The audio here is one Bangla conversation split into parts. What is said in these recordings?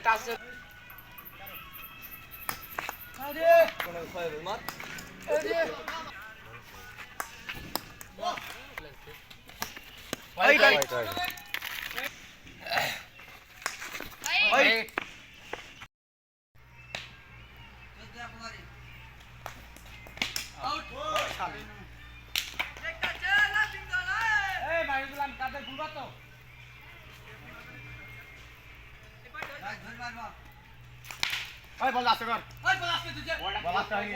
কাছে ওই বল আসতে কর। ওই বল আসতে হয়নি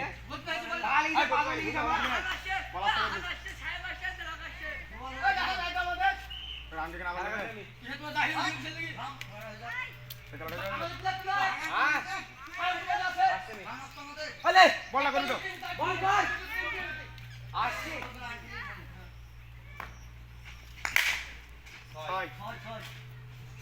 রান দিকে না বলে আলে বল না করুন তো। ছয় তারে কুড়ি আসতে এই দাও, ছয়,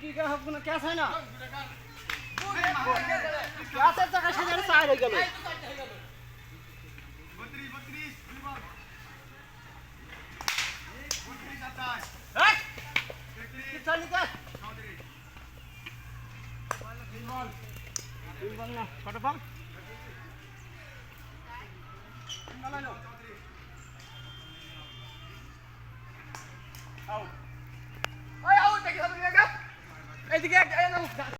কি কা সব কোনো ক্যাশ হয় না গ্যাসের টাকা সেখানে চাই হয়ে গেল বত্রিশ বত্রিশ দুই বল বত্রিশ আঠাশ তেত্রিশ চৌত্রিশ কত বল ওই আউট দেখি এদিকে